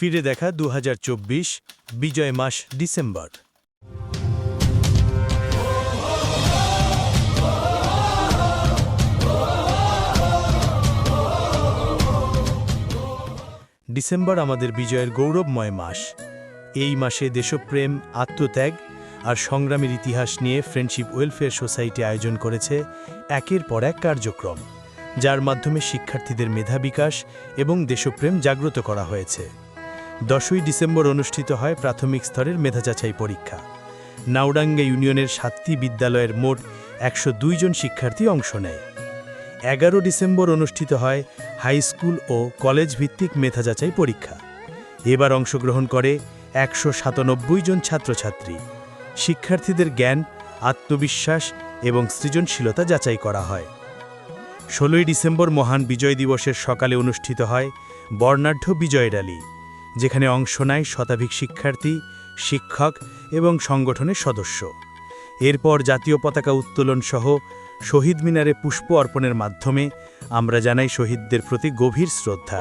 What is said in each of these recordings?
ফিরে দেখা দু হাজার চব্বিশ, বিজয় মাস, ডিসেম্বর। ডিসেম্বর আমাদের বিজয়ের গৌরবময় মাস। এই মাসে দেশপ্রেম, আত্মত্যাগ আর সংগ্রামের ইতিহাস নিয়ে ফ্রেন্ডশিপ ওয়েলফেয়ার সোসাইটি আয়োজন করেছে একের পর এক কার্যক্রম, যার মাধ্যমে শিক্ষার্থীদের মেধা বিকাশ এবং দেশপ্রেম জাগ্রত করা হয়েছে। দশই ডিসেম্বর অনুষ্ঠিত হয় প্রাথমিক স্তরের মেধা যাচাই পরীক্ষা। নাউডাঙ্গা ইউনিয়নের সাতটি বিদ্যালয়ের মোট একশো জন শিক্ষার্থী অংশ নেয়। এগারো ডিসেম্বর অনুষ্ঠিত হয় হাই স্কুল ও কলেজ ভিত্তিক মেধা যাচাই পরীক্ষা। এবার অংশগ্রহণ করে একশো সাতানব্বই জন ছাত্রছাত্রী। শিক্ষার্থীদের জ্ঞান, আত্মবিশ্বাস এবং সৃজনশীলতা যাচাই করা হয়। ষোলোই ডিসেম্বর মহান বিজয় দিবসের সকালে অনুষ্ঠিত হয় বর্ণাঢ্য বিজয় র্যালি। যেখানে অংশ নেয় শতাধিক শিক্ষার্থী, শিক্ষক এবং সংগঠনের সদস্য। এরপর জাতীয় পতাকা উত্তোলন সহ শহীদ মিনারে পুষ্প অর্পণের মাধ্যমে আমরা জানাই শহীদদের প্রতি গভীর শ্রদ্ধা।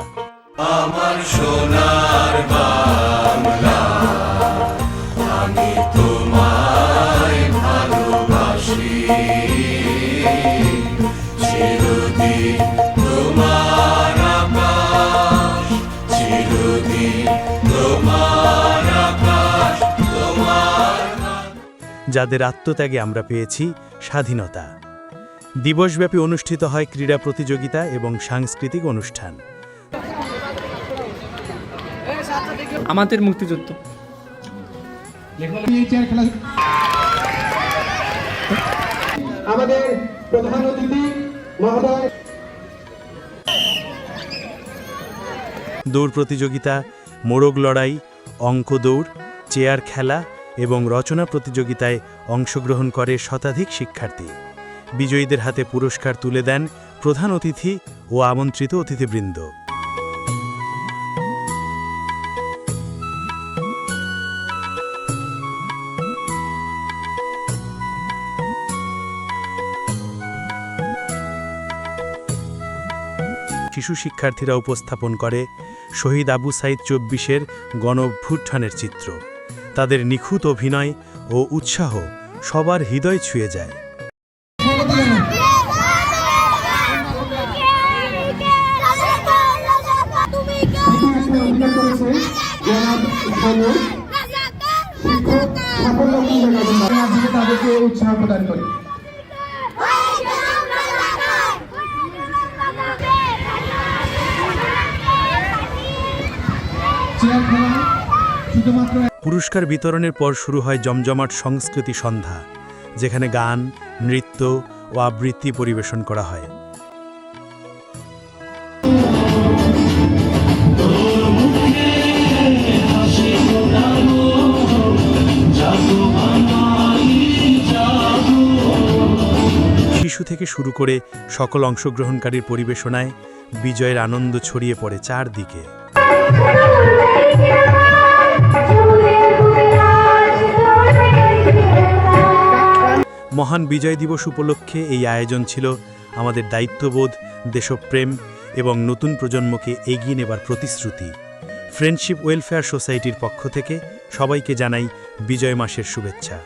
যাদের আত্মত্যাগে আমরা পেয়েছি স্বাধীনতা। দিবসব্যাপী অনুষ্ঠিত হয় ক্রীড়া প্রতিযোগিতা এবং সাংস্কৃতিক অনুষ্ঠান। আমাদের মুক্তিযুদ্ধ। এই চেয়ার খেলা আমাদের প্রধান অতিথি মহোদয়। দৌড় প্রতিযোগিতা মোরগ লড়াই অঙ্ক দৌড় চেয়ার খেলা এবং রচনা প্রতিযোগিতায় অংশগ্রহণ করে শতাধিক শিক্ষার্থী। বিজয়ীদের হাতে পুরস্কার তুলে দেন প্রধান অতিথি ও আমন্ত্রিত অতিথিবৃন্দ। শিশু শিক্ষার্থীরা উপস্থাপন করে শহীদ আবু সাইদ চব্বিশের গণভ্যুত্থানের চিত্র। তাদের নিখুঁত অভিনয় ও উৎসাহ সবার হৃদয় ছুঁয়ে যায়। পুরস্কার বিতরণের পর শুরু হয় জমজমাট সংস্কৃতি সন্ধ্যা, যেখানে গান, নৃত্য ও আবৃত্তি পরিবেশন করা হয়। শিশু থেকে শুরু করে সকল অংশগ্রহণকারীর পরিবেশনায় বিজয়ের আনন্দ ছড়িয়ে পড়ে চারদিকে। মহান বিজয় দিবস উপলক্ষে এই আয়োজন ছিল আমাদের দায়িত্ববোধ, দেশপ্রেম এবং নতুন প্রজন্মকে এগিয়ে নেবার প্রতিশ্রুতি। ফ্রেন্ডশিপ ওয়েলফেয়ার সোসাইটির পক্ষ থেকে সবাইকে জানাই বিজয় মাসের শুভেচ্ছা।